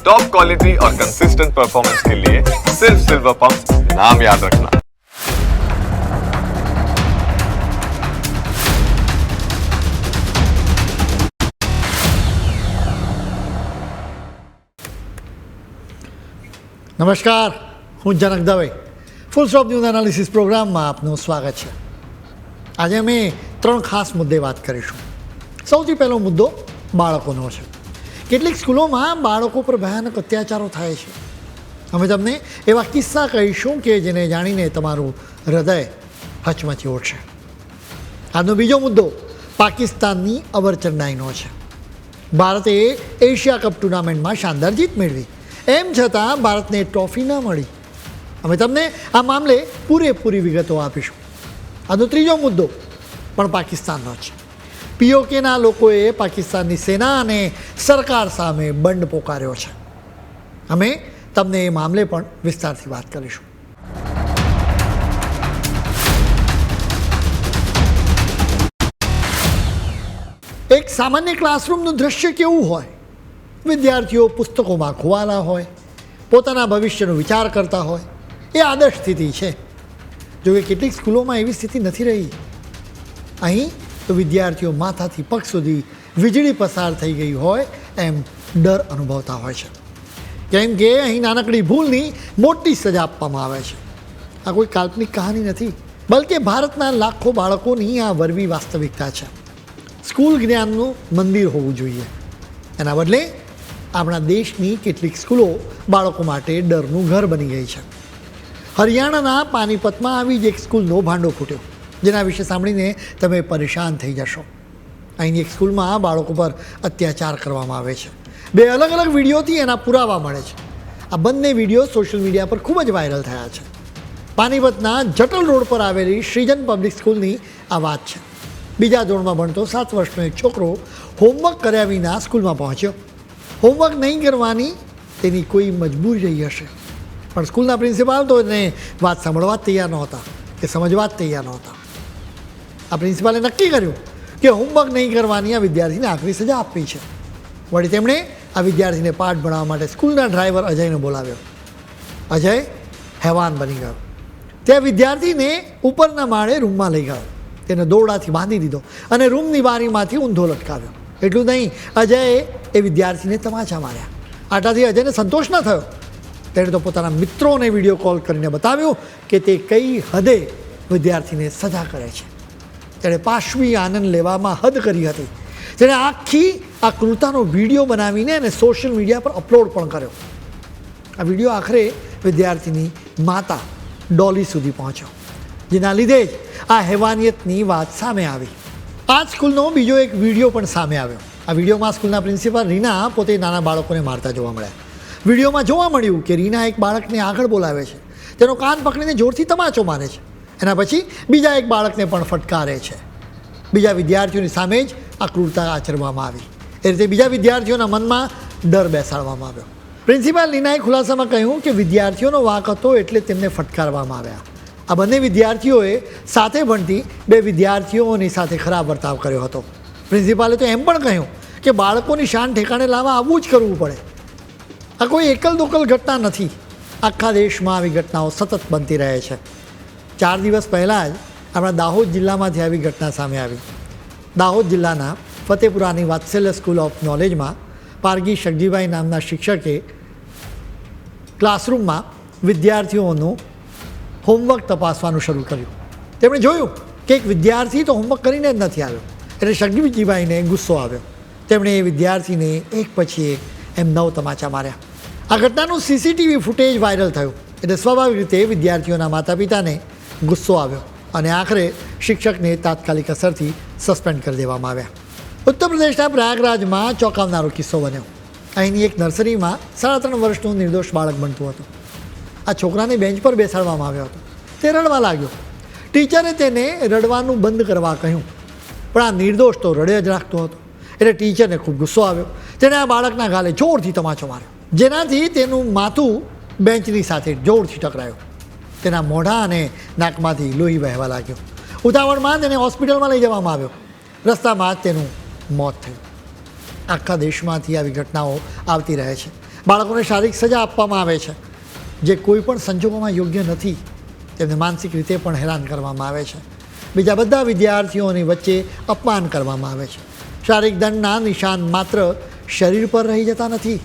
Top quality और consistent performance के लिए सिर्फ सिल्वर पंप नाम याद रखना નમસ્કાર હું Janak Dave full stop news analysis પ્રોગ્રામમાં આપનું સ્વાગત છે આજે અમે ત્રણ ખાસ મુદ્દે વાત કરીશું સૌથી પહેલો મુદ્દો બાળકોનો છે કેટલીક સ્કૂલોમાં બાળકો પર ભયાનક અત્યાચારો થાય છે. અમે તમને એવા કિસ્સા કહીશું કે જેને જાણીને તમારું હૃદય હચમચી ઉઠશે. આજનો બીજો મુદ્દો પાકિસ્તાનની અવરચંડાઈનો છે. ભારતે એશિયા કપ ટુર્નામેન્ટમાં શાનદાર જીત મેળવી. એમ છતાં ભારતને ટ્રોફી ન મળી. અમે તમને આ મામલે પૂરેપૂરી વિગતો આપીશું. આનો ત્રીજો મુદ્દો પણ પાકિસ્તાનનો છે. પીઓકેના લોકોએ પાકિસ્તાનની સેના અને સરકાર સામે બંડ પોકાર્યો છે. અમે તમને એ મામલે પણ વિસ્તારથી વાત કરીશું. એક સામાન્ય ક્લાસરૂમનું દૃશ્ય કેવું હોય? વિદ્યાર્થીઓ પુસ્તકોમાં ખોવાલા હોય, પોતાના ભવિષ્યનો વિચાર કરતા હોય, એ આદર્શ સ્થિતિ છે. જો કે કેટલીક સ્કૂલોમાં એવી સ્થિતિ નથી રહી. અહીં તો વિદ્યાર્થીઓ માથાથી પગ સુધી વીજળી પસાર થઈ ગઈ હોય એમ ડર અનુભવતા હોય છે. કેમ કે અહીં નાનકડી ભૂલની મોટી સજા આપવામાં આવે છે. આ કોઈ કાલ્પનિક કહાની નથી, બલકે ભારતના લાખો બાળકોની આ વરવી વાસ્તવિકતા છે. સ્કૂલ જ્ઞાનનું મંદિર હોવું જોઈએ. એના બદલે આપણા દેશની કેટલીક સ્કૂલો બાળકો માટે ડરનું ઘર બની ગઈ છે. હરિયાણાના પાનીપતમાં આવી જ એક સ્કૂલનો ભાંડો ફૂટ્યો. જેના વિશે સાંભળીને તમે પરેશાન થઈ જશો. અહીંની એક સ્કૂલમાં બાળકો પર અત્યાચાર કરવામાં આવે છે. બે અલગ અલગ વિડીયોથી એના પુરાવા મળે છે. આ બંને વીડિયો સોશિયલ મીડિયા પર ખૂબ જ વાયરલ થયા છે. પાનીપતના જટલ રોડ પર આવેલી શ્રીજન પબ્લિક સ્કૂલની આ વાત છે. બીજા ધોરણમાં ભણતો સાત વર્ષનો એક છોકરો હોમવર્ક કર્યા વિના સ્કૂલમાં પહોંચ્યો. હોમવર્ક નહીં કરવાની તેની કોઈ મજબૂરી રહી હશે. પણ સ્કૂલના પ્રિન્સિપાલ તો એને વાત સાંભળવા જ તૈયાર નહોતા. કે સમજવા જ તૈયાર નહોતા. આ પ્રિન્સિપાલે નક્કી કર્યું કે હોમવર્ક નહીં કરવાની આ વિદ્યાર્થીને આખરી સજા આપવી છે. વળી તેમણે આ વિદ્યાર્થીને પાઠ ભણાવવા માટે સ્કૂલના ડ્રાઈવર અજયને બોલાવ્યો. અજય હેવાન બની ગયો. તે વિદ્યાર્થીને ઉપરના માળે રૂમમાં લઈ ગયો. તેને દોરડાથી બાંધી દીધો અને રૂમની બારીમાંથી ઊંધો લટકાવ્યો. એટલું નહીં, અજયે એ વિદ્યાર્થીને તમાચા માર્યા. આટલાથી અજયને સંતોષ ન થયો. તેણે તો પોતાના મિત્રોને વીડિયો કોલ કરીને બતાવ્યું કે તે કઈ હદે વિદ્યાર્થીને સજા કરે છે. તેણે પાશવી આનંદ લેવામાં હદ કરી હતી. તેણે આખી આ કૃતાનો વીડિયો બનાવીને અને સોશિયલ મીડિયા પર અપલોડ પણ કર્યો. આ વીડિયો આખરે વિદ્યાર્થીની માતા ડોલી સુધી પહોંચ્યો, જેના લીધે જ આ હેવાનિયતની વાત સામે આવી. આ સ્કૂલનો બીજો એક વીડિયો પણ સામે આવ્યો. આ વિડીયોમાં સ્કૂલના પ્રિન્સિપાલ રીના પોતે નાના બાળકોને મારતા જોવા મળ્યા. વિડીયોમાં જોવા મળ્યું કે રીના એક બાળકને આગળ બોલાવે છે. તેનો કાન પકડીને જોરથી તમાચો મારે છે. એના પછી બીજા એક બાળકને પણ ફટકારે છે. બીજા વિદ્યાર્થીઓની સામે જ આ ક્રૂરતા આચરવામાં આવી. એ રીતે બીજા વિદ્યાર્થીઓના મનમાં ડર બેસાડવામાં આવ્યો. પ્રિન્સિપાલ લીનાએ ખુલાસામાં કહ્યું કે વિદ્યાર્થીઓનો વાંક હતો એટલે તેમને ફટકારવામાં આવ્યા. આ બંને વિદ્યાર્થીઓએ સાથે ભણતી બે વિદ્યાર્થીઓની સાથે ખરાબ વર્તાવ કર્યો હતો. પ્રિન્સિપાલે તો એમ પણ કહ્યું કે બાળકોની શાન ઠેકાણે લાવવા આવું જ કરવું પડે. આ કોઈ એકલ દોકલ ઘટના નથી. આખા દેશમાં આવી ઘટનાઓ સતત બનતી રહે છે. ચાર દિવસ પહેલાં જ આપણા દાહોદ જિલ્લામાંથી આવી ઘટના સામે આવી. દાહોદ જિલ્લાના ફતેપુરાની વાત્સલ્ય સ્કૂલ ઓફ નોલેજમાં પારગી શકજીભાઈ નામના શિક્ષકે ક્લાસરૂમમાં વિદ્યાર્થીઓનું હોમવર્ક તપાસવાનું શરૂ કર્યું. તેમણે જોયું કે એક વિદ્યાર્થી તો હોમવર્ક કરીને જ નથી આવ્યો, એટલે શકજીભાઈને ગુસ્સો આવ્યો. તેમણે એ વિદ્યાર્થીને એક પછી એક એમ નવ તમાચા માર્યા. આ ઘટનાનું સીસીટીવી ફૂટેજ વાયરલ થયું, એટલે સ્વાભાવિક રીતે વિદ્યાર્થીઓના માતા પિતાને ગુસ્સો આવ્યો અને આખરે શિક્ષકને તાત્કાલિક અસરથી સસ્પેન્ડ કરી દેવામાં આવ્યા. ઉત્તર પ્રદેશના પ્રયાગરાજમાં ચોંકાવનારો કિસ્સો બન્યો. અહીંની એક નર્સરીમાં સાડા ત્રણ વર્ષનું નિર્દોષ બાળક બનતું હતું. આ છોકરાને બેન્ચ પર બેસાડવામાં આવ્યો હતો. તે રડવા લાગ્યો. ટીચરે તેને રડવાનું બંધ કરવા કહ્યું. પણ આ નિર્દોષ તો રડે જ રાખતો હતો. એટલે ટીચરને ખૂબ ગુસ્સો આવ્યો. તેણે આ બાળકના ગાલે જોરથી તમાચો માર્યો. જેનાથી તેનું માથું બેન્ચની સાથે જોરથી ટકરાયું. તેના મોઢા અને નાકમાંથી લોહી વહેવા લાગ્યો. ઉતાવળમાં તેને હોસ્પિટલમાં લઈ જવામાં આવ્યો. રસ્તામાં જ તેનું મોત થયું. આખા દેશમાંથી આવી ઘટનાઓ આવતી રહે છે. બાળકોને શારીરિક સજા આપવામાં આવે છે. જે કોઈ પણ સંજોગોમાં યોગ્ય નથી, તેમને માનસિક રીતે પણ હેરાન કરવામાં આવે છે. બીજા બધા વિદ્યાર્થીઓની વચ્ચે અપમાન કરવામાં આવે છે. શારીરિક દંડના નિશાન માત્ર શરીર પર રહી જતા નથી,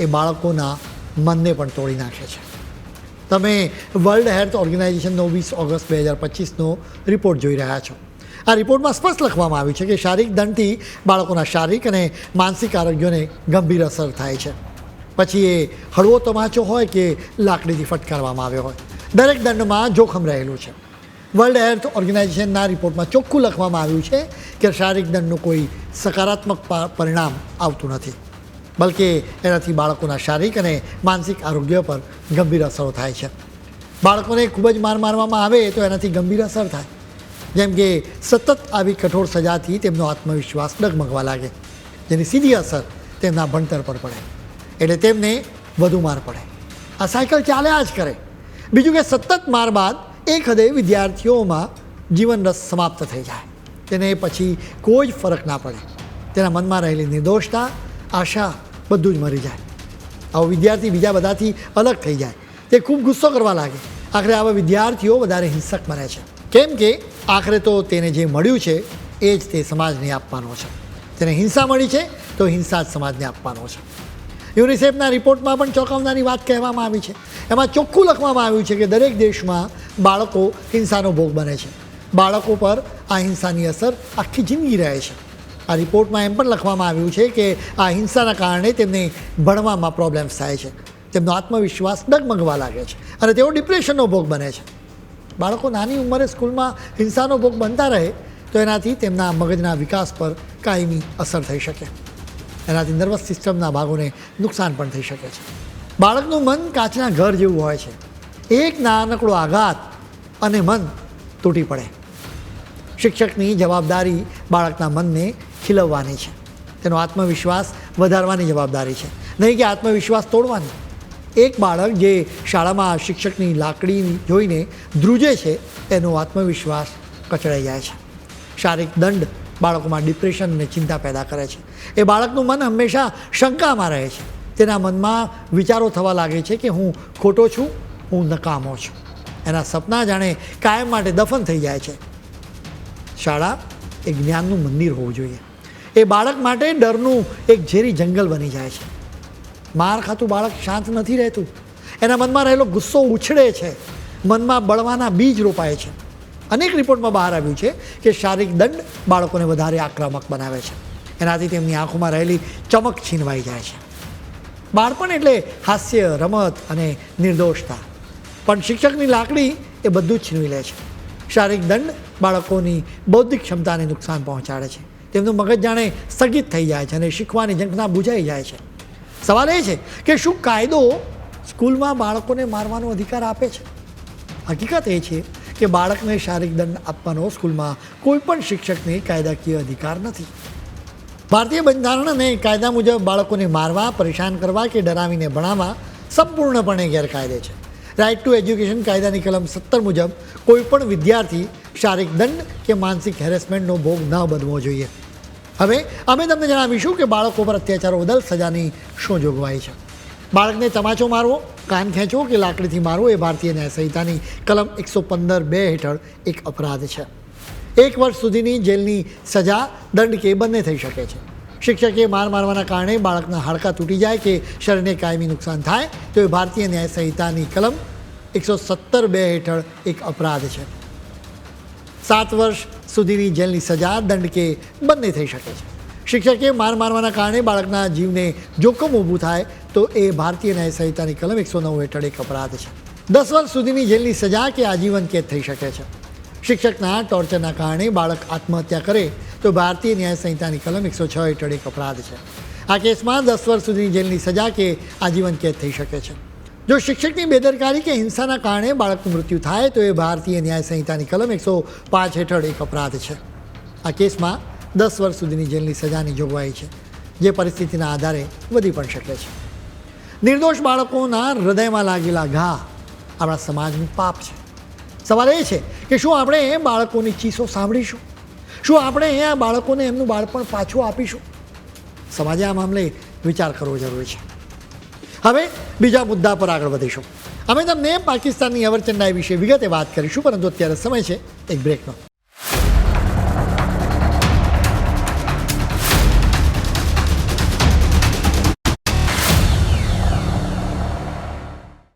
એ બાળકોના મનને પણ તોડી નાખે છે. તમે વર્લ્ડ હેલ્થ ઓર્ગેનાઇઝેશનનો વીસ ઓગસ્ટ બે હજાર પચીસનો રિપોર્ટ જોઈ રહ્યા છો. આ રિપોર્ટમાં સ્પષ્ટ લખવામાં આવ્યું છે કે શારીરિક દંડથી બાળકોના શારીરિક અને માનસિક આરોગ્યને ગંભીર અસર થાય છે. પછી એ હળવો તમાચો હોય કે લાકડીથી ફટકારવામાં આવ્યો હોય. દરેક દંડમાં જોખમ રહેલું છે. વર્લ્ડ હેલ્થ ઓર્ગેનાઇઝેશનના રિપોર્ટમાં ચોખ્ખું લખવામાં આવ્યું છે કે શારીરિક દંડનું કોઈ સકારાત્મક પરિણામ આવતું નથી. બલકે એનાથી બાળકોના શારીરિક અને માનસિક આરોગ્ય પર ગંભીર અસરો થાય છે. બાળકોને ખૂબ જ માર મારવામાં આવે તો એનાથી ગંભીર અસર થાય. જેમ કે સતત આવી કઠોર સજાથી તેમનો આત્મવિશ્વાસ ડગમગવા લાગે. જેની સીધી અસર તેમના ભણતર પર પડે. એટલે તેમને વધુ માર પડે. આ સાયકલ ચાલ્યા જ કરે. બીજું કે સતત માર બાદ એક હદે વિદ્યાર્થીઓમાં જીવન રસ સમાપ્ત થઈ જાય. તેને પછી કોઈ જ ફરક ના પડે. તેના મનમાં રહેલી નિર્દોષતા, આશા બધું જ મરી જાય. આવો વિદ્યાર્થી બીજા બધાથી અલગ થઈ જાય. તે ખૂબ ગુસ્સો કરવા લાગે. આખરે આવા વિદ્યાર્થીઓ વધારે હિંસક બને છે. કેમ કે આખરે તો તેને જે મળ્યું છે, એ જ તે સમાજને આપવાનો છે. તેને હિંસા મળી છે, તો હિંસા જ સમાજને આપવાનો છે. યુનિસેફના રિપોર્ટમાં પણ ચોંકાવનારી વાત કહેવામાં આવી છે. એમાં ચોખ્ખું લખવામાં આવ્યું છે કે દરેક દેશમાં બાળકો હિંસાનો ભોગ બને છે. બાળકો પર આ હિંસાની અસર આખી જિંદગી રહે છે. આ રિપોર્ટમાં એમ પણ લખવામાં આવ્યું છે કે આ હિંસાના કારણે તેમને ભણવામાં પ્રોબ્લેમ્સ થાય છે. તેમનો આત્મવિશ્વાસ ડગમગવા લાગે છે અને તેઓ ડિપ્રેશનનો ભોગ બને છે. બાળકો નાની ઉંમરે સ્કૂલમાં હિંસાનો ભોગ બનતા રહે તો એનાથી તેમના મગજના વિકાસ પર કાયમી અસર થઈ શકે. એનાથી નર્વસ સિસ્ટમના ભાગોને નુકસાન પણ થઈ શકે છે. બાળકનું મન કાચના ઘર જેવું હોય છે. એક નાનકડો આઘાત અને મન તૂટી પડે. શિક્ષકની જવાબદારી બાળકના મનને ખીલવવાની છે. તેનો આત્મવિશ્વાસ વધારવાની જવાબદારી છે. નહીં કે આત્મવિશ્વાસ તોડવાની. એક બાળક જે શાળામાં શિક્ષકની લાકડી જોઈને ધ્રુજે છે, એનો આત્મવિશ્વાસ કચડાઈ જાય છે. શારીરિક દંડ બાળકોમાં ડિપ્રેશન અને ચિંતા પેદા કરે છે. એ બાળકનું મન હંમેશા શંકામાં રહે છે. તેના મનમાં વિચારો થવા લાગે છે કે હું ખોટો છું, હું નકામો છું. એના સપના જાણે કાયમ માટે દફન થઈ જાય છે. શાળા એ જ્ઞાનનું મંદિર હોવું જોઈએ. એ બાળક માટે ડરનું એક ઝેરી જંગલ બની જાય છે. માર ખાતું બાળક શાંત નથી રહેતું. એના મનમાં રહેલો ગુસ્સો ઉછળે છે. મનમાં બળવાના બીજ રોપાય છે. અનેક રિપોર્ટમાં બહાર આવ્યું છે કે શારીરિક દંડ બાળકોને વધારે આક્રમક બનાવે છે. એનાથી તેમની આંખોમાં રહેલી ચમક છીનવાઈ જાય છે. બાળપણ એટલે હાસ્ય, રમત અને નિર્દોષતા. પણ શિક્ષકની લાકડી એ બધું જ છીનવી લે છે. શારીરિક દંડ બાળકોની બૌદ્ધિક ક્ષમતાને નુકસાન પહોંચાડે છે. તેમનું મગજ જાણે સ્થગિત થઈ જાય છે અને શીખવાની ઝંખના બુજાઈ જાય છે. સવાલ એ છે કે શું કાયદો સ્કૂલમાં બાળકોને મારવાનો અધિકાર આપે છે? હકીકત એ છે કે બાળકને શારીરિક દંડ આપવાનો સ્કૂલમાં કોઈ પણ શિક્ષકને કાયદાકીય અધિકાર નથી. ભારતીય બંધારણ અને કાયદા મુજબ બાળકોને મારવા, પરેશાન કરવા કે ડરાવીને ભણાવવા સંપૂર્ણપણે ગેરકાયદે છે. રાઇટ ટુ એજ્યુકેશન કાયદાની કલમ સત્તર મુજબ કોઈપણ વિદ્યાર્થી શારીરિક દંડ કે માનસિક હેરેસમેન્ટનો ભોગ ન બનવો જોઈએ. હવે અમે તમને જણાવીશું કે બાળકો પર અત્યાચારો બદલ સજાની શું જોગવાઈ છે. બાળકને તમાચો મારવો, કાન ખેંચવો કે લાકડીથી મારવો એ ભારતીય ન્યાય સંહિતાની કલમ એકસો પંદર બે હેઠળ એક અપરાધ છે. એક વર્ષ સુધીની જેલની સજા, દંડ કે બંને થઈ શકે છે. શિક્ષકે માર મારવાના કારણે બાળકના હાડકાં તૂટી જાય કે શરીરને કાયમી નુકસાન થાય, તો એ ભારતીય ન્યાય સંહિતાની કલમ એકસો સત્તર બે હેઠળ એક અપરાધ છે. સાત વર્ષ સુધીની જેલની સજા દંડ કે બંને થઈ શકે છે. શિક્ષકે માર મારવાના કારણે બાળકના જીવને જોખમ ઊભું થાય, તો એ ભારતીય ન્યાય સંહિતાની કલમ એકસો નવ હેઠળ એક અપરાધ છે. દસ વર્ષ સુધીની જેલની સજા કે આજીવન કેદ થઈ શકે છે. શિક્ષકના ટોર્ચરના કારણે બાળક આત્મહત્યા કરે તો ભારતીય ન્યાય સંહિતાની કલમ એકસો છ હેઠળ એક અપરાધ છે. આ કેસમાં દસ વર્ષ સુધીની જેલની સજા કે આજીવન કેદ થઈ શકે છે. જો શિક્ષકની બેદરકારી કે હિંસાના કારણે બાળકનું મૃત્યુ થાય, તો એ ભારતીય ન્યાય સંહિતાની કલમ એકસો પાંચ હેઠળ એક અપરાધ છે. આ કેસમાં દસ વર્ષ સુધીની જેલની સજાની જોગવાઈ છે, જે પરિસ્થિતિના આધારે વધી પણ શકે છે. નિર્દોષ બાળકોના હૃદયમાં લાગેલા ઘા આપણા સમાજનું પાપ છે. સવાલ એ છે કે શું આપણે બાળકોની ચીસો સાંભળીશું? શું આપણે આ બાળકોને એમનું બાળપણ પાછું આપીશું? સમાજે આ મામલે વિચાર કરવો જરૂરી છે. હવે બીજા મુદ્દા પર આગળ વધીશું. અમે તમને પાકિસ્તાનની અવરચંડાઈ વિશે વિગતે વાત કરીશું, પરંતુ અત્યારે સમય છે, એક બ્રેકનો